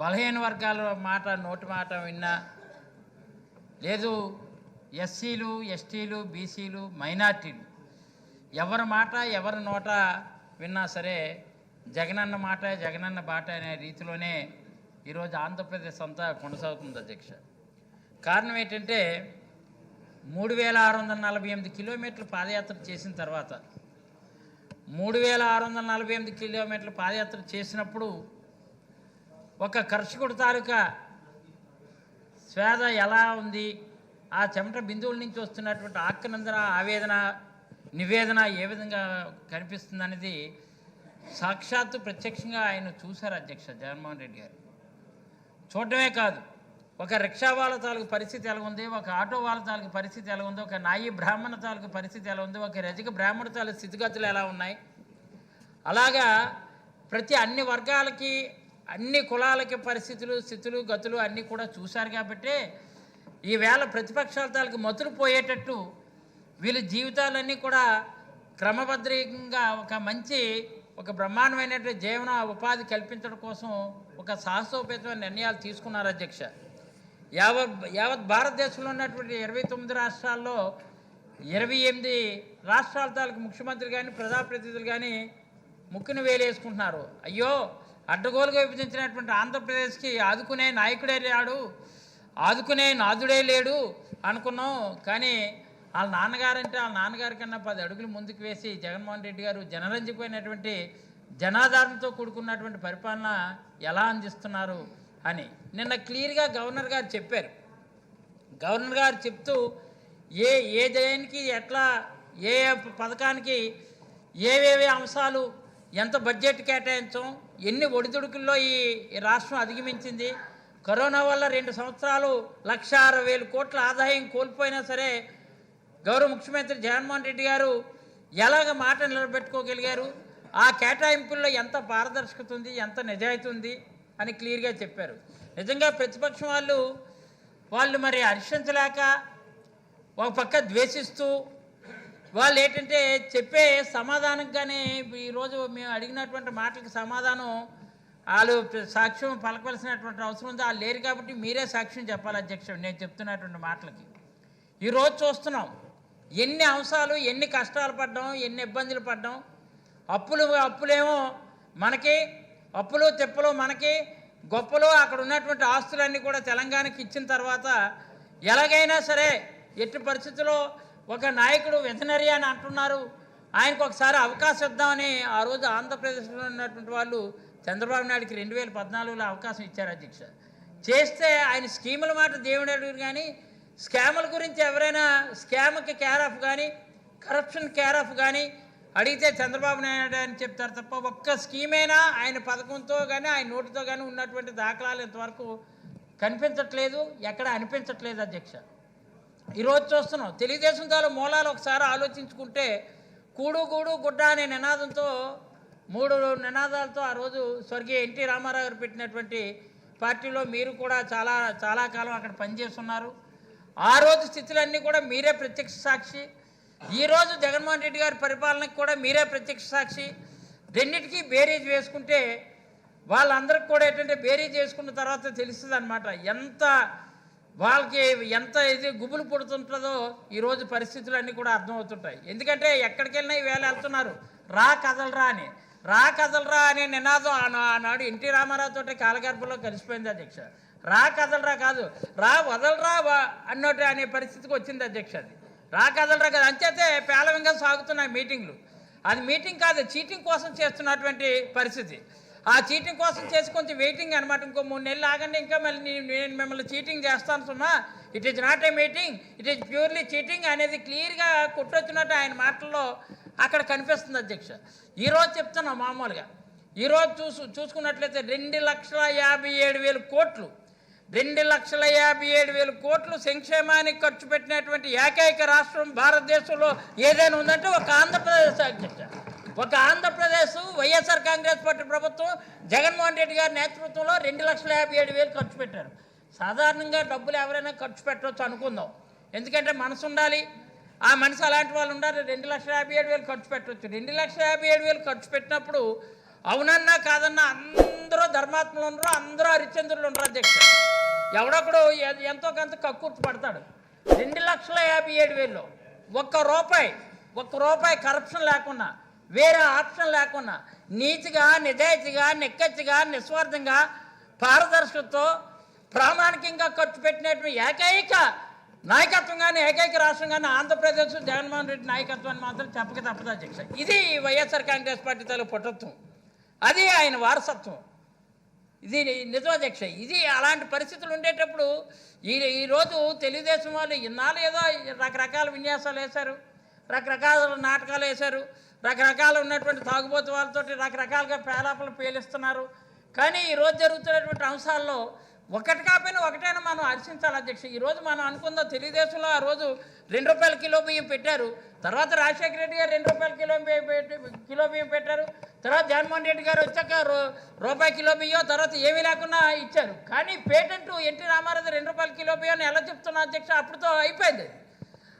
బలహీన వర్గాల మాట నోటి మాట విన్నా లేదు. ఎస్సీలు ఎస్టీలు బీసీలు మైనార్టీలు. ఎవరి మాట ఎవరి నోట విన్నా సరే జగనన్న మాట జగనన్న బాట అనే రీతిలోనే ఈరోజు ఆంధ్రప్రదేశ్ అంతా కొనసాగుతుంది అధ్యక్ష. కారణం ఏంటంటే మూడు వేల ఆరు వందల నలభై ఎనిమిది కిలోమీటర్లు పాదయాత్ర చేసిన తర్వాత మూడు వేల ఆరు వందల నలభై ఎనిమిది కిలోమీటర్లు పాదయాత్ర చేసినప్పుడు ఒక కర్షకుడు తాలూకా స్వేద ఎలా ఉంది? ఆ చెమట బిందువుల నుంచి వస్తున్నటువంటి ఆక్కనందన ఆవేదన నివేదన ఏ విధంగా కనిపిస్తుంది అనేది సాక్షాత్తు ప్రత్యక్షంగా ఆయన చూశారు అధ్యక్ష జగన్మోహన్ రెడ్డి గారు. చూడటమే కాదు ఒక రిక్షా వాళ్ళ తాలూకు పరిస్థితి ఎలా ఉంది? ఒక ఆటో వాళ్ళ తాలూకు పరిస్థితి ఎలా ఉంది? ఒక నాయి బ్రాహ్మణ తాలూకు పరిస్థితి ఎలా ఉంది? ఒక రజక బ్రాహ్మణ తాలూకు స్థితిగతులు ఎలా ఉన్నాయి? అలాగా ప్రతి అన్ని వర్గాలకి అన్ని కులాలకి పరిస్థితులు స్థితులు గతులు అన్నీ కూడా చూశారు కాబట్టి ఈవేళ ప్రతిపక్షాల తాలూకు మతులు పోయేటట్టు వీళ్ళ జీవితాలన్నీ కూడా క్రమబద్ధంగా ఒక మంచి ఒక బ్రహ్మాండమైనటువంటి జీవన ఉపాధి కల్పించడం కోసం ఒక సాహసోపేతమైన నిర్ణయాలు తీసుకున్నారు అధ్యక్ష. యావత్ యావత్ భారతదేశంలో ఉన్నటువంటి ఇరవై తొమ్మిది రాష్ట్రాల్లో ఇరవై ఎనిమిది రాష్ట్రాల తాలూకు ముఖ్యమంత్రి కానీ ప్రజాప్రతినిధులు కానీ ముక్కును వేలేసుకుంటున్నారు. అయ్యో అడ్డగోలుగా విభజించినటువంటి ఆంధ్రప్రదేశ్కి ఆదుకునే నాయకుడే లేడు ఆదుకునే నాదుడే లేడు అనుకున్నాం. కానీ వాళ్ళ నాన్నగారంటే వాళ్ళ నాన్నగారి కన్నా పది అడుగులు ముందుకు వేసి జగన్మోహన్ రెడ్డి గారు జనరంజిపోయినటువంటి జనాధారణతో కూడుకున్నటువంటి పరిపాలన ఎలా అందిస్తున్నారు అని నిన్న క్లియర్గా గవర్నర్ గారు చెప్పారు. గవర్నర్ గారు చెప్తూ ఏ ఏ జయానికి ఎట్లా ఏ ఏ పథకానికి ఏవేవి అంశాలు ఎంత బడ్జెట్ కేటాయించం ఎన్ని ఒడిదుడుకుల్లో ఈ రాష్ట్రం అధిగమించింది? కరోనా వల్ల రెండు సంవత్సరాలు లక్ష అరవై వేల కోట్ల ఆదాయం కోల్పోయినా సరే గౌరవ ముఖ్యమంత్రి జగన్మోహన్ రెడ్డి గారు ఎలాగ మాట నిలబెట్టుకోగలిగారు? ఆ కేటాయింపుల్లో ఎంత పారదర్శకత ఉంది ఎంత నిజాయితీ ఉంది అని క్లియర్గా చెప్పారు. నిజంగా ప్రతిపక్షం వాళ్ళు వాళ్ళు మరి హర్షించలేక ఒక పక్క ద్వేషిస్తూ వాళ్ళు ఏంటంటే చెప్పే సమాధానం కానీ ఈరోజు మేము అడిగినటువంటి మాటలకి సమాధానం వాళ్ళు సాక్ష్యం పలకవలసినటువంటి అవసరం ఉంది. వాళ్ళు లేరు కాబట్టి మీరే సాక్ష్యం చెప్పాలి అధ్యక్షుడు నేను చెప్తున్నటువంటి మాటలకి. ఈరోజు చూస్తున్నాం. ఎన్ని అంశాలు ఎన్ని కష్టాలు పడ్డాం ఎన్ని ఇబ్బందులు పడ్డాం. అప్పులు అప్పులేమో మనకి అప్పులు తెప్పులు మనకి గొప్పలు అక్కడ ఉన్నటువంటి ఆస్తులన్నీ కూడా తెలంగాణకి ఇచ్చిన తర్వాత ఎలాగైనా సరే ఎట్టి పరిస్థితుల్లో ఒక నాయకుడు వెటనరీ అని అంటున్నారు. ఆయనకు ఒకసారి అవకాశం ఇద్దామని ఆ రోజు ఆంధ్రప్రదేశ్లో ఉన్నటువంటి వాళ్ళు చంద్రబాబు నాయుడుకి రెండు వేల పద్నాలుగులో అవకాశం ఇచ్చారు అధ్యక్ష. చేస్తే ఆయన స్కీముల మాట దేవుడు అడుగురు కానీ స్కాముల గురించి ఎవరైనా స్కామ్కి కేర్ ఆఫ్ కానీ కరప్షన్ కేర్ ఆఫ్ కానీ అడిగితే చంద్రబాబు నాయుడు అని చెప్తారు తప్ప ఒక్క స్కీమైనా ఆయన పథకంతో కానీ ఆయన నోటితో కానీ ఉన్నటువంటి దాఖలాలు ఇంతవరకు కనిపించట్లేదు ఎక్కడ అనిపించట్లేదు అధ్యక్ష. ఈరోజు చూస్తున్నాం. తెలుగుదేశం తాలూ మూలాలు ఒకసారి ఆలోచించుకుంటే కూడు గూడు గుడ్డ అనే నినాదంతో మూడు నినాదాలతో ఆ రోజు స్వర్గీయ ఎన్టీ రామారావు గారు పెట్టినటువంటి పార్టీలో మీరు కూడా చాలా చాలా కాలం అక్కడ పనిచేస్తున్నారు. ఆ రోజు స్థితులన్నీ కూడా మీరే ప్రత్యక్ష సాక్షి. ఈరోజు జగన్మోహన్ రెడ్డి గారి పరిపాలనకు కూడా మీరే ప్రత్యక్ష సాక్షి. రెండింటికి బేరీజ్ వేసుకుంటే వాళ్ళందరికి కూడా ఏంటంటే బేరీజ్ చేసుకున్న తర్వాత తెలుస్తుంది అనమాట ఎంత వాళ్ళకి ఎంత ఇది గుబులు పుడుతుంటుందో ఈరోజు పరిస్థితులు అన్నీ కూడా అర్థమవుతుంటాయి. ఎందుకంటే ఎక్కడికి వెళ్ళినా ఈవేళ వెళ్తున్నారు. రా కదలరా అని. రా కదలరా అనే నినాదం ఆనాడు ఎన్టీ రామారావు తోటి కాలగర్భంలో కలిసిపోయింది అధ్యక్ష. రా కదలరా కాదు. రా వదలరా వా- అన్నట్టు అనే పరిస్థితికి వచ్చింది అధ్యక్ష అది. రా కదలరా కాదు. అంచేతే పేలవంగా సాగుతున్నాయి మీటింగ్లు. అది మీటింగ్ కాదు చీటింగ్ కోసం చేస్తున్నటువంటి పరిస్థితి. ఆ చీటింగ్ కోసం చేసి కొంచెం వెయిటింగ్ అనమాట ఇంకో మూడు నెలలు ఆగండి ఇంకా మళ్ళీ నేను మిమ్మల్ని చీటింగ్ చేస్తాను సుమా. It is not a meeting it is purely cheating అనేది క్లియర్గా కుట్టొచ్చినట్టు ఆయన మాటల్లో అక్కడ కనిపిస్తుంది అధ్యక్ష. ఈరోజు చెప్తున్నా మామూలుగా. ఈరోజు చూసు చూసుకున్నట్లయితే రెండు లక్షల యాభై ఏడు వేల కోట్లు. రెండు లక్షల యాభై ఏడు వేల కోట్లు సంక్షేమానికి ఖర్చు పెట్టినటువంటి ఏకైక రాష్ట్రం భారతదేశంలో ఏదైనా ఉందంటే ఒక ఆంధ్రప్రదేశ్ అధ్యక్ష. ఒక ఆంధ్రప్రదేశ్ వైఎస్ఆర్ కాంగ్రెస్ పార్టీ ప్రభుత్వం జగన్మోహన్ రెడ్డి గారి నేతృత్వంలో రెండు లక్షల యాభై ఏడు వేలు ఖర్చు పెట్టారు. సాధారణంగా డబ్బులు ఎవరైనా ఖర్చు పెట్టవచ్చు అనుకుందాం. ఎందుకంటే మనసు ఉండాలి. ఆ మనసు అలాంటి వాళ్ళు ఉండాలి. రెండు లక్షల యాభై ఏడు వేలు ఖర్చు పెట్టవచ్చు రెండు లక్షల యాభై ఏడు వేలు ఖర్చు పెట్టినప్పుడు అవునన్నా కాదన్నా అందరూ ధర్మాత్మలు ఉండరు అందరూ హరిశ్చంద్రులు ఉండరు అధ్యక్ష. ఎవడొకడు ఎంతో కొంత కక్కుర్తి పడతాడు. రెండు లక్షల యాభై ఏడు వేలు ఒక్క రూపాయి ఒక్క రూపాయి కరప్షన్ లేకుండా వేరే ఆప్షన్ లేకుండా నీతిగా నిజాయితీగా నిక్కచ్చిగా నిస్వార్థంగా పారదర్శకతో ప్రామాణికంగా ఖర్చు పెట్టినటువంటి ఏకైక నాయకత్వం కానీ ఏకైక రాష్ట్రం కానీ ఆంధ్రప్రదేశ్ జగన్మోహన్ రెడ్డి నాయకత్వాన్ని మాత్రం చెప్పక తప్పదు అధ్యక్ష. ఇది వైఎస్ఆర్ కాంగ్రెస్ పార్టీ తాలూ పుటత్వం. అది ఆయన వారసత్వం. ఇది నిజం అధ్యక్ష. ఇది అలాంటి పరిస్థితులు ఉండేటప్పుడు ఈ ఈరోజు తెలుగుదేశం వాళ్ళు ఇన్నాళ్ళు ఏదో రకరకాల విన్యాసాలు వేశారు రకరకాల నాటకాలు వేశారు. రకరకాల ఉన్నటువంటి తాగుబోతు వాళ్ళతో రకరకాలుగా పేలాపలు పేలిస్తున్నారు. కానీ ఈరోజు జరుగుతున్నటువంటి అంశాల్లో ఒకటి కాకపోయినా ఒకటైనా మనం హర్షించాలి అధ్యక్ష. ఈరోజు మనం అనుకుందాం తెలుగుదేశంలో ఆ రోజు రెండు రూపాయల కిలో బియ్యం పెట్టారు. తర్వాత రాజశేఖర రెడ్డి గారు రెండు రూపాయల కిలో పెట్టి- కిలో బియ్యం పెట్టారు. తర్వాత జగన్మోహన్ రెడ్డి గారు వచ్చాక రూ- రూపాయి కిలో బియ్యం తర్వాత ఏమీ లేకుండా ఇచ్చారు. కానీ పేటెంట్ ఎన్టీ రామారావు రెండు రూపాయల కిలో బియ్యం ఎలా చెప్తున్నా అధ్యక్ష? అప్పుడుతో అయిపోయింది.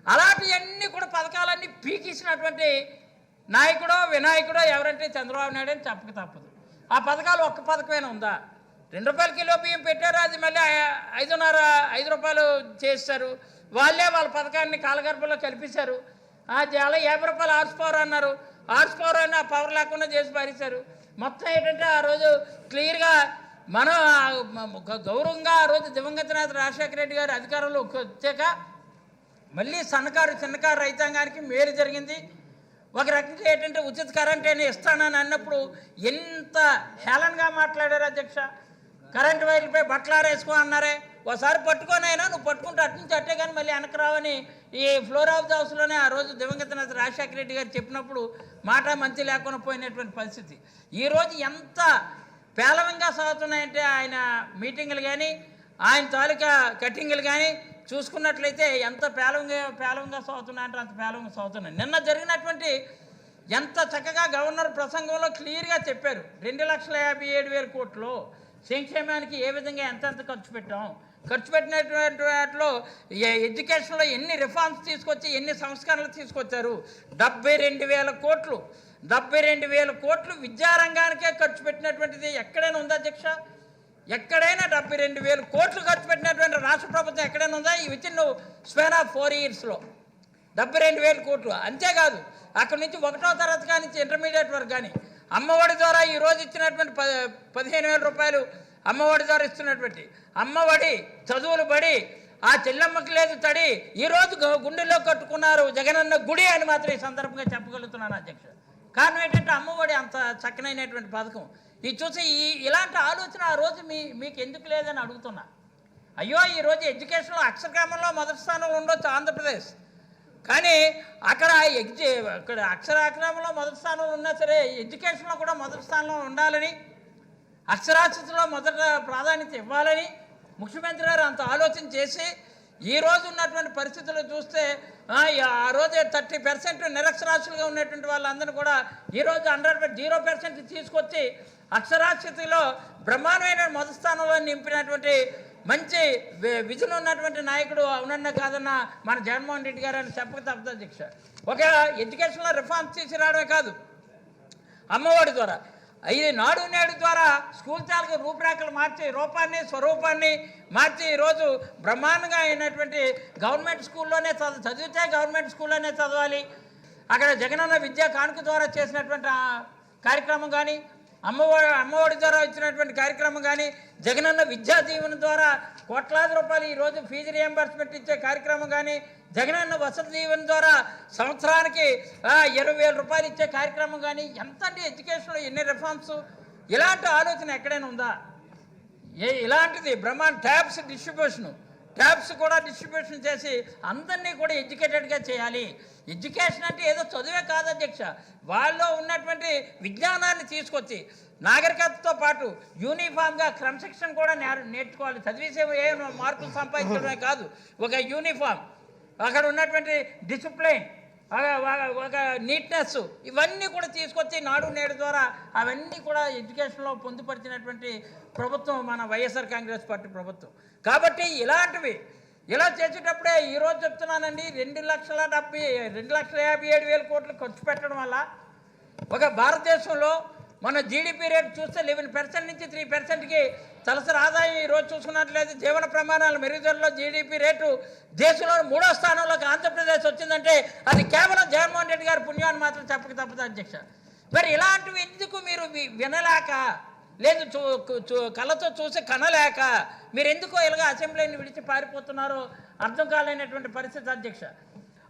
అలాంటివన్నీ కూడా పథకాలన్నీ పీకిచ్చినటువంటి నాయకుడో వినాయకుడో ఎవరంటే చంద్రబాబు నాయుడు అని చెప్పక తప్పదు. ఆ పథకాలు ఒక్క పథకమైనా ఉందా? రెండు రూపాయల కిలో బియ్యం పెట్టారు అది మళ్ళీ ఐదున్నర ఐదు రూపాయలు చేస్తారు. వాళ్ళే వాళ్ళ పథకాన్ని కాలగర్భంలో కల్పించారు అలా యాభై రూపాయలు హార్స్ పవర్ అన్నారు. హార్స్ పవర్ అని పవర్ లేకుండా చేసి పారేశారు. మొత్తం ఏంటంటే ఆ రోజు క్లియర్గా మనం గౌరవంగా ఆ రోజు దివంగత నేత రాజశేఖర రెడ్డి గారు అధికారంలోకి వచ్చాక మళ్ళీ సన్నకారు చిన్నకారు రైతాంగానికి మేలు జరిగింది. ఒక రకంగా ఏంటంటే ఉచిత కరెంట్ అని ఇస్తానని అన్నప్పుడు ఎంత హేళనగా మాట్లాడారు అధ్యక్ష? కరెంట్ వైర్లపై బట్టలారేసుకో అన్నారే. ఒకసారి పట్టుకోనైనా నువ్వు పట్టుకుంటే అటు నుంచి అట్టే కానీ మళ్ళీ వెనక రావని ఈ ఫ్లోర్ ఆఫ్ ద హౌస్లోనే ఆ రోజు దివంగత నేత రాజశేఖర రెడ్డి గారు చెప్పినప్పుడు మాట మంచి లేకుండా పోయినటువంటి పరిస్థితి. ఈరోజు ఎంత పేలవంగా సాగుతున్నాయంటే ఆయన మీటింగులు కానీ ఆయన తాలూకా కటింగులు కానీ చూసుకున్నట్లయితే ఎంత పేలవంగా పేలవంగా సాగుతున్నాయంటే అంత పేలవంగా సాగుతున్నాయి నిన్న జరిగినటువంటి ఎంత చక్కగా గవర్నర్ ప్రసంగంలో క్లియర్గా చెప్పారు. రెండు లక్షల యాభై ఏడు వేల కోట్లు సంక్షేమానికి ఏ విధంగా ఎంతెంత ఖర్చు పెట్టాం. ఖర్చు పెట్టినటువంటి వాటిలో ఎడ్యుకేషన్లో ఎన్ని రిఫార్మ్స్ తీసుకొచ్చి ఎన్ని సంస్కరణలు తీసుకొచ్చారు. డెబ్బై రెండు వేల కోట్లు. డెబ్బై రెండు వేల కోట్లు విద్యారంగానికే ఖర్చు పెట్టినటువంటిది ఎక్కడైనా ఉందా అధ్యక్ష? ఎక్కడైనా డెబ్బై రెండు వేలు కోట్లు ఖర్చు పెట్టినటువంటి రాష్ట్ర ప్రభుత్వం ఎక్కడైనా ఉందా? ఈ within span span of four ఇయర్స్లో డెబ్బై రెండు వేలు కోట్లు. అంతేకాదు అక్కడి నుంచి ఒకటో తరగతి కానీ ఇంటర్మీడియట్ వరకు కానీ అమ్మఒడి ద్వారా ఈరోజు ఇచ్చినటువంటి ప పదిహేను వేల రూపాయలు అమ్మఒడి ద్వారా ఇస్తున్నటువంటి అమ్మఒడి చదువులు పడి ఆ చెల్లమ్మకి లేదు తడి ఈ రోజు గుండెల్లో కట్టుకున్నారు జగనన్న గుడి అని మాత్రం ఈ సందర్భంగా చెప్పగలుగుతున్నాను అధ్యక్షుడు కారణం ఏంటంటే అమ్మఒడి అంత చక్కనైనటువంటి పథకం. ఇది చూసి ఈ ఇలాంటి ఆలోచన ఆ రోజు మీ మీకు ఎందుకు లేదని అడుగుతున్నా. అయ్యో ఈరోజు ఎడ్యుకేషన్లో అక్షరక్రమంలో మొదటి స్థానంలో ఉండొచ్చు ఆంధ్రప్రదేశ్. కానీ అక్కడ ఎగ్జి అక్కడ అక్షరాక్రమంలో మొదటి స్థానంలో ఉన్నా సరే ఎడ్యుకేషన్లో కూడా మొదటి స్థానంలో ఉండాలని అక్షరాస్యతలో మొదట ప్రాధాన్యత ఇవ్వాలని ముఖ్యమంత్రి గారు అంత ఆలోచన చేసి ఈ రోజు ఉన్నటువంటి పరిస్థితులు చూస్తే ఆ, రోజే థర్టీ పర్సెంట్ నిరక్షరాస్యులుగా ఉన్నటువంటి వాళ్ళందరూ కూడా ఈ రోజు హండ్రెడ్ జీరో పర్సెంట్ తీసుకొచ్చి అక్షరాస్యతలో బ్రహ్మాండమైన మొదటి స్థానంలో నింపినటువంటి మంచి విజన్ ఉన్నటువంటి నాయకుడు అవునన్న కాదన్న మన జగన్మోహన్ రెడ్డి గారు అని చెప్పక తప్పదు అధ్యక్ష ఒక ఎడ్యుకేషన్లో రిఫార్మ్స్ తీసుకురావడమే కాదు. అమ్మఒడి ద్వారా. ఇది నాడు నేడు ద్వారా స్కూల్ తాలూకు రూపురేఖలు మార్చి రూపాన్ని స్వరూపాన్ని మార్చి ఈరోజు బ్రహ్మాండంగా అయినటువంటి గవర్నమెంట్ స్కూల్లోనే చదువు చదివితే గవర్నమెంట్ స్కూల్లోనే చదవాలి. అక్కడ జగనన్న విద్యా కానుక ద్వారా చేసినటువంటి కార్యక్రమం కానీ అమ్మఒడి అమ్మఒడి ద్వారా ఇచ్చినటువంటి కార్యక్రమం కానీ జగనన్న విద్యా దీవెన ద్వారా కోట్లాది రూపాయలు ఈరోజు ఫీజు రియంబర్స్మెంట్ ఇచ్చే కార్యక్రమం కానీ జగనన్న వసతి దీవెన ద్వారా సంవత్సరానికి ఇరవై వేల రూపాయలు ఇచ్చే కార్యక్రమం కానీ ఎంత అంటే ఎడ్యుకేషన్లో ఎన్ని రిఫార్మ్స్ ఇలాంటి ఆలోచన ఎక్కడైనా ఉందా? ఏ ఇలాంటిది బ్రహ్మాండ్ ట్యాబ్స్ డిస్ట్రిబ్యూషను ట్యాబ్స్ కూడా డిస్ట్రిబ్యూషన్ చేసి అందరినీ కూడా ఎడ్యుకేటెడ్గా చేయాలి. ఎడ్యుకేషన్ అంటే ఏదో చదువే కాదు అధ్యక్ష. వాళ్ళలో ఉన్నటువంటి విజ్ఞానాన్ని తీసుకొచ్చి నాగరికతతో పాటు యూనిఫామ్గా క్రమశిక్షణ కూడా నేర్- నేర్చుకోవాలి. చదివేసే ఏ మార్కులు సంపాదించడమే కాదు. ఒక యూనిఫామ్ అక్కడ ఉన్నటువంటి డిసిప్లైన్ ఒక నీట్నెస్ ఇవన్నీ కూడా తీసుకొచ్చి నాడు నేడు ద్వారా అవన్నీ కూడా ఎడ్యుకేషన్లో పొందుపరిచినటువంటి ప్రభుత్వం మన వైఎస్ఆర్ కాంగ్రెస్ పార్టీ ప్రభుత్వం. కాబట్టి ఇలాంటివి ఇలా చేసేటప్పుడే ఈరోజు చెప్తున్నానండి రెండు లక్షల డెబ్బై రెండు లక్షల యాభై ఏడు వేల కోట్లు ఖర్చు పెట్టడం వల్ల ఒక భారతదేశంలో మన జీడిపి రేట్ చూస్తే లెవెన్ పర్సెంట్ నుంచి త్రీ పర్సెంట్కి తలసరి ఆదాయం ఈ రోజు చూసుకున్నట్లయితే జీవన ప్రమాణాల మెరుగుదలలో జీడిపి రేటు దేశంలో మూడో స్థానంలోకి ఆంధ్రప్రదేశ్ వచ్చిందంటే అది కేవలం జగన్మోహన్ రెడ్డి గారి పుణ్యాన్ని మాత్రం చెప్పక తప్పదు అధ్యక్ష. మరి ఇలాంటివి ఎందుకు మీరు వి- వినలేక లేదు చూ చూ- కళ్ళతో చూసి కనలేక మీరు ఎందుకో ఇలాగ అసెంబ్లీని విడిచి పారిపోతున్నారో అర్థం కాలేనటువంటి పరిస్థితి అధ్యక్ష.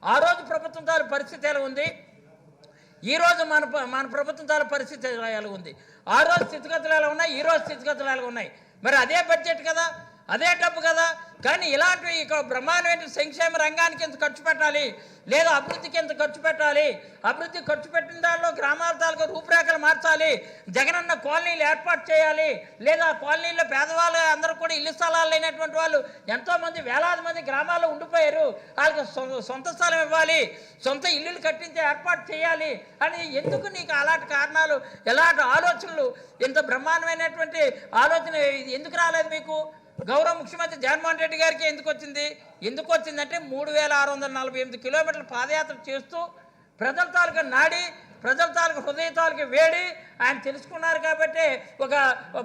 ఆ రోజు ప్రభుత్వం తాలూ పరిస్థితి ఎలా ఉంది? ఈరోజు మన మన ప్రభుత్వం చాలా పరిస్థితి ఎలా ఉంది? ఆ రోజు స్థితిగతులు ఎలా ఉన్నాయి? ఈ రోజు స్థితిగతులు ఎలా ఉన్నాయి? మరి అదే బడ్జెట్ కదా? అదే డబ్బు కదా. కానీ ఇలాంటివి ఇక్కడ బ్రహ్మాండమైన సంక్షేమ రంగానికి ఎంత ఖర్చు పెట్టాలి? లేదా అభివృద్ధికి ఎంత ఖర్చు పెట్టాలి? అభివృద్ధి ఖర్చు పెట్టిన దానిలో గ్రామాల తాలూకా రూపురేఖలు మార్చాలి. జగనన్న కాలనీలు ఏర్పాటు చేయాలి. లేదా కాలనీలో పేదవాళ్ళు అందరూ కూడా ఇల్లు స్థలాలు లేనటువంటి వాళ్ళు ఎంతోమంది వేలాది మంది గ్రామాల్లో ఉండిపోయారు. వాళ్ళకి సొంత స్థలం ఇవ్వాలి. సొంత ఇల్లులు కట్టించే ఏర్పాటు చేయాలి అని ఎందుకు నీకు అలాంటి కారణాలు ఎలాంటి ఆలోచనలు ఇంత బ్రహ్మాండమైనటువంటి ఆలోచన ఇది ఎందుకు రాలేదు మీకు? గౌరవ ముఖ్యమంత్రి జగన్మోహన్ రెడ్డి గారికి ఎందుకు వచ్చింది? ఎందుకు వచ్చిందంటే మూడు వేల ఆరు వందల నలభై ఎనిమిది కిలోమీటర్ల పాదయాత్ర చేస్తూ ప్రజల తాలూకా నాడి ప్రజల తాలూకా హృదయ తాలూకా వేడి ఆయన తెలుసుకున్నారు కాబట్టి ఒక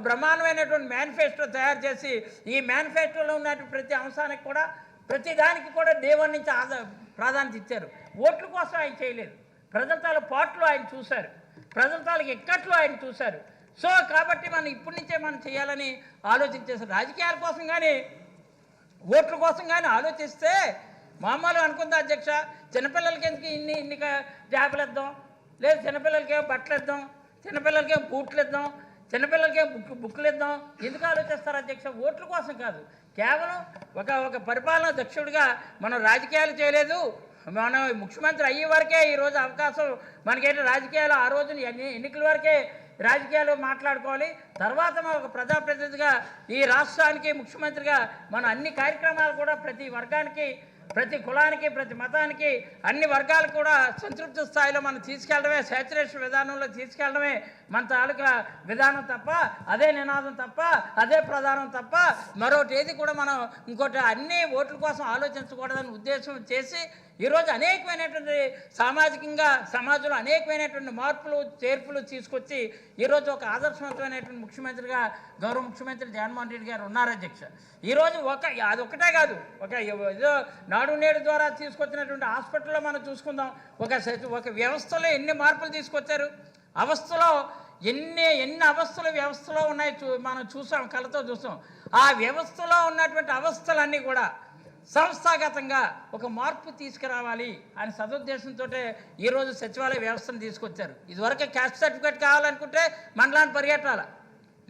బ్రహ్మాండమైనటువంటి మేనిఫెస్టో తయారు చేసి ఈ మేనిఫెస్టోలో ఉన్నటువంటి ప్రతి అంశానికి కూడా ప్రతి దానికి కూడా దేవుడి నుంచి ఆదా ప్రాధాన్యత ఇచ్చారు. ఓట్ల కోసం ఆయన చేయలేదు. ప్రజల తాలూకు పాటలు ఆయన చూశారు. ప్రజల తాలూకు ఇక్కట్లు ఆయన చూశారు. సో కాబట్టి మనం ఇప్పటి నుంచే మనం చేయాలని ఆలోచించేసి రాజకీయాల కోసం కానీ ఓట్ల కోసం కానీ ఆలోచిస్తే మామూలు అనుకుందా అధ్యక్ష చిన్నపిల్లలకి ఎందుకు ఇన్ని ఇన్ని క- జాబులు ఇద్దాం లేదు చిన్నపిల్లలకేం ఏమో బట్టలు ఇద్దాం చిన్నపిల్లలకి బూట్లు ఇద్దాం చిన్నపిల్లలకి బుక్ బుక్లు ఇద్దాం ఎందుకు ఆలోచిస్తారు అధ్యక్ష? ఓట్ల కోసం కాదు. కేవలం ఒక ఒక పరిపాలన దక్షుడిగా మనం రాజకీయాలు చేయలేదు. మనం ముఖ్యమంత్రి అయ్యే వరకే ఈరోజు అవకాశం మనకేంటి? రాజకీయాలు ఆ రోజున ఎన్ని ఎన్నికల వరకే రాజకీయాలు మాట్లాడుకోవాలి. తర్వాత ఒక ప్రజాప్రతినిధిగా ఈ రాష్ట్రానికి ముఖ్యమంత్రిగా మన అన్ని కార్యక్రమాలు కూడా ప్రతి వర్గానికి ప్రతి కులానికి ప్రతి మతానికి అన్ని వర్గాలు కూడా సంతృప్తి స్థాయిలో మనం తీసుకెళ్ళడమే శాచురేషన్ విధానంలో తీసుకెళ్ళడమే మన తాలూకా విధానం తప్ప అదే నినాదం తప్ప అదే ప్రధానం తప్ప మరొకటి ఏది కూడా మనం ఇంకోటి అన్ని ఓట్ల కోసం ఆలోచించకూడదని ఉద్దేశం చేసి ఈరోజు అనేకమైనటువంటి సామాజికంగా సమాజంలో అనేకమైనటువంటి మార్పులు చేర్పులు తీసుకొచ్చి ఈరోజు ఒక ఆదర్శవంతమైనటువంటి ముఖ్యమంత్రిగా గౌరవ ముఖ్యమంత్రి జగన్మోహన్ రెడ్డి గారు ఉన్నారు అధ్యక్ష. ఈరోజు ఒక అది ఒకటే కాదు ఒక ఏదో నాడు నేడు ద్వారా తీసుకొచ్చినటువంటి హాస్పిటల్లో మనం చూసుకుందాం. ఒక స- ఒక వ్యవస్థలో ఎన్ని మార్పులు తీసుకొచ్చారు? అవస్థలో ఎన్ని ఎన్ని అవస్థలు వ్యవస్థలో ఉన్నాయి చూ మనం చూసాం కళ్ళతో చూసాం. ఆ వ్యవస్థలో ఉన్నటువంటి అవస్థలన్నీ కూడా సంస్థాగతంగా ఒక మార్పు తీసుకురావాలి అని సదుద్దేశంతో ఈరోజు సచివాలయ వ్యవస్థను తీసుకొచ్చారు. ఇదివరకు క్యాస్ట్ సర్టిఫికేట్ కావాలనుకుంటే మండలాన్ని పరిగెట్టాలి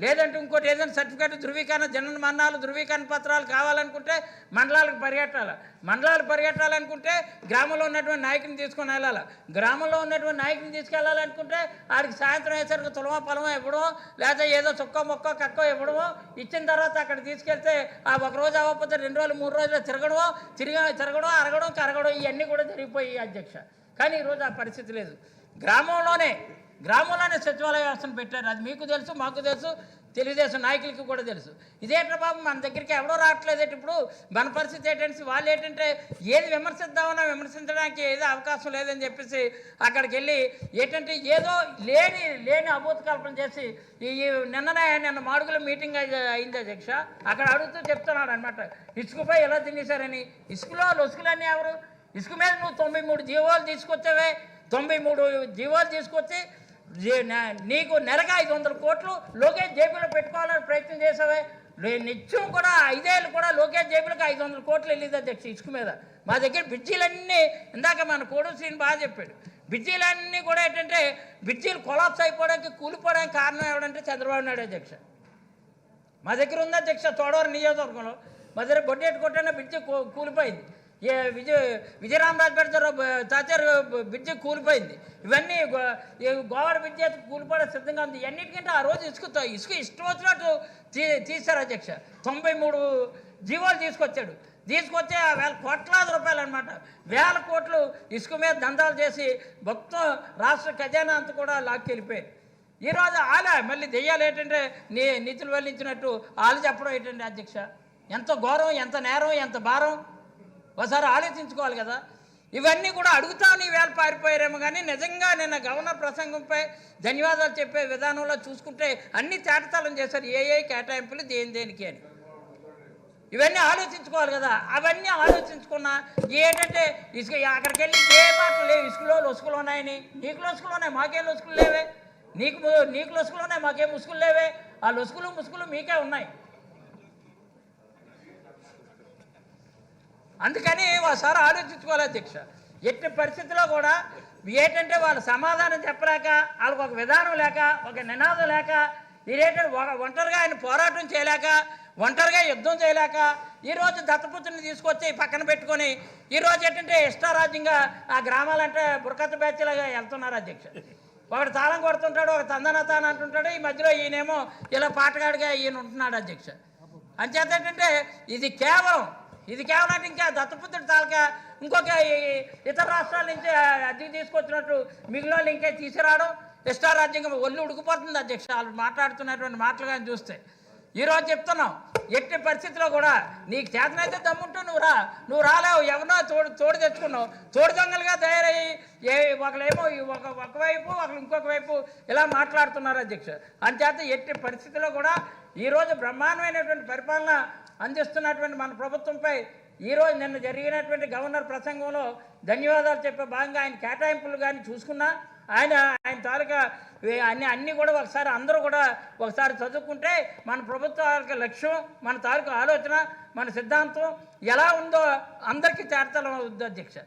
లేదంటే ఇంకోటి ఏదైనా సర్టిఫికేట్ ధృవీకరణ జనన మరణాలు ధృవీకరణ పత్రాలు కావాలనుకుంటే మండలాలకు పరిగెట్టాలి? మండలాలు పరిగెట్టాలనుకుంటే గ్రామంలో ఉన్నటువంటి నాయకుని తీసుకొని వెళ్ళాలి? గ్రామంలో ఉన్నటువంటి నాయకుని తీసుకెళ్ళాలనుకుంటే ఆడికి సాయంత్రం అయ్యేసరికి తులమో పొలమో ఇవ్వడమో లేదా ఏదో చుక్క మొక్క కక్కో ఇవ్వడమో ఇచ్చిన తర్వాత అక్కడ తీసుకెళ్తే ఆ ఒక రోజు అవ్వకపోతే రెండు రోజులు మూడు రోజులు తిరగడమో తిరిగి తిరగడం అరగడం కరగడం ఇవన్నీ కూడా జరిగిపోయి అధ్యక్ష. కానీ ఈరోజు ఆ పరిస్థితి లేదు. గ్రామంలోనే గ్రామంలోనే సచివాలయ వ్యవస్థను పెట్టారు. అది మీకు తెలుసు మాకు తెలుసు తెలుగుదేశం నాయకులకి కూడా తెలుసు. ఇదేంట్రా బాబు మన దగ్గరికి ఎవరో రావట్లేదు ఇప్పుడు? మన పరిస్థితి ఏంటంటే వాళ్ళు ఏంటంటే ఏది విమర్శిద్దామన్నా విమర్శించడానికి ఏదో అవకాశం లేదని చెప్పేసి అక్కడికి వెళ్ళి ఏంటంటే ఏదో లేని లేని అభూత కల్పన చేసి ఈ నిన్న నిన్ననే నిన్న మాడుగుల మీటింగ్ అయింది అధ్యక్ష. అక్కడ అడుగుతూ చెప్తున్నాడు అనమాట ఇసుకపై ఎలా తినేశారని? ఇసుకలో లొసుకులన్నీ ఎవరు? ఇసుక మీద నువ్వు తొంభై మూడు జీవోలు తీసుకొచ్చావే. తొంభై మూడు జీవోలు తీసుకొచ్చి నీకు నెలకు ఐదు వందల కోట్లు లోకేష్ జేబులో పెట్టుకోవాలని ప్రయత్నం చేసావే? నిత్యం కూడా ఐదేళ్ళు కూడా లోకేష్ జేబులకు ఐదు వందల కోట్లు వెళ్ళేది అధ్యక్ష ఇసుక మీద. మా దగ్గర బ్రిడ్జీలన్నీ ఇందాక మన కోడు శ్రీని బాగా చెప్పాడు. బ్రిడ్జీలన్నీ కూడా ఏంటంటే బ్రిడ్జీలు కొలాప్స్ అయిపోవడానికి కూలిపోవడానికి కారణం ఎవడంటే చంద్రబాబు నాయుడు అధ్యక్ష. మా దగ్గర ఉంది అధ్యక్ష తోడవరం నియోజకవర్గంలో. మా దగ్గర బొడ్డేటి కొట్టనే బ్రిడ్జి కూలిపోయింది. ఏ విజయ విజయరామరాజు తాచారు బ్రిడ్జి కూలిపోయింది. ఇవన్నీ గోవాడ బ్రిడ్జి కూలిపోవడం సిద్ధంగా ఉంది. ఎన్నిటికంటే ఆ రోజు ఇసుక ఇసుక ఇష్టం వచ్చినట్టు తీ తీశారు అధ్యక్ష. తొంభై మూడు జీవోలు తీసుకొచ్చాడు. తీసుకొచ్చే వేల కోట్లాది రూపాయలు అనమాట వేల కోట్లు ఇసుక మీద దందాలు చేసి మొత్తం రాష్ట్ర ఖజానా అంతా కూడా లాక్కెళ్ళిపోయారు ఈరోజు ఆలే. మళ్ళీ దెయ్యాలు ఏంటంటే నీ నిధులు వెల్లించినట్టు వాళ్ళు చెప్పడం ఏంటంటే అధ్యక్ష? ఎంత ఘోరం ఎంత నేరం ఎంత భారం? ఒకసారి ఆలోచించుకోవాలి కదా. ఇవన్నీ కూడా అడుగుతాను ఈవేళ పారిపోయారేమో కానీ నిజంగా నిన్న గవర్నర్ ప్రసంగంపై ధన్యవాదాలు చెప్పే విధానంలో చూసుకుంటే అన్ని తేటతలం చేశారు ఏ ఏ కేటాయింపులు దేని దేనికి అని. ఇవన్నీ ఆలోచించుకోవాలి కదా. అవన్నీ ఆలోచించుకున్నా ఏంటంటే ఇసుక అక్కడికి వెళ్ళి ఏ మాటలు లేవు. ఇసుకలో లొసుకులు ఉన్నాయని. నీకు లొసుకులు ఉన్నాయి మాకేం లొసుకులు లేవే. నీకు నీకు లొసుకులు ఉన్నాయి మాకేం ముసుగులు లేవే. ఆ లొసుకులు ముసుగులు మీకే ఉన్నాయి. అందుకని ఒకసారి ఆలోచించుకోవాలి అధ్యక్ష. ఎట్టి పరిస్థితిలో కూడా ఏంటంటే వాళ్ళు సమాధానం చెప్పలేక వాళ్ళకు ఒక విధానం లేక ఒక నినాదం లేక ఏంటంటే ఒక- ఒంటరిగా ఆయన పోరాటం చేయలేక ఒంటరిగా యుద్ధం చేయలేక ఈరోజు దత్తపుత్రుని తీసుకొచ్చి పక్కన పెట్టుకొని ఈరోజు ఏంటంటే ఇష్టారాజ్యంగా ఆ గ్రామాలంటే బురకత్త బ్యాచ్లాగా వెళ్తున్నారు అధ్యక్ష. ఒకడు తాళం కొడుతుంటాడు ఒక తందనతాన అంటుంటాడు ఈ మధ్యలో ఈయనేమో ఇలా పాటగాడిగా ఈయన ఉంటున్నాడు అధ్యక్ష. అంచేత ఏంటంటే ఇది కేవలం ఇది కేవలం ఇంకా దత్తపుత్రుడు తాలక ఇంకొక ఇతర రాష్ట్రాల నుంచి అద్దెకి తీసుకొచ్చినట్టు మిగిలిన వాళ్ళు ఇంకా తీసుకురావడం ఇష్టారాజ్యంగా ఒళ్ళు ఉడికిపోతుంది అధ్యక్ష. వాళ్ళు మాట్లాడుతున్నటువంటి మాటలు కానీ చూస్తే. ఈరోజు చెప్తున్నాం ఎట్టి పరిస్థితిలో కూడా నీకు చేతనైతే దమ్ముంటూ నువ్వు రా. నువ్వు రాలేవు ఎవరినో తోడు తోడు తెచ్చుకున్నావు. తోడు దొంగలుగా తయారయ్యి ఏ ఒకళ్ళేమో ఒక ఒకవైపు ఒకళ్ళు ఇంకొక వైపు ఇలా మాట్లాడుతున్నారు అధ్యక్ష. అంచేత ఎట్టి పరిస్థితిలో కూడా ఈరోజు బ్రహ్మాండమైనటువంటి పరిపాలన అందిస్తున్నటువంటి మన ప్రభుత్వంపై ఈరోజు నిన్న జరిగినటువంటి గవర్నర్ ప్రసంగంలో ధన్యవాదాలు చెప్పే భాగంగా ఆయన కేటాయింపులు కానీ చూసుకున్నా ఆయన ఆయన తాలూకా అన్ని అన్నీ కూడా ఒకసారి అందరూ కూడా ఒకసారి చదువుకుంటే మన ప్రభుత్వాలకు లక్ష్యం మన తాలూకా ఆలోచన మన సిద్ధాంతం ఎలా ఉందో అందరికీ తేటతలం అవుద్ది అధ్యక్ష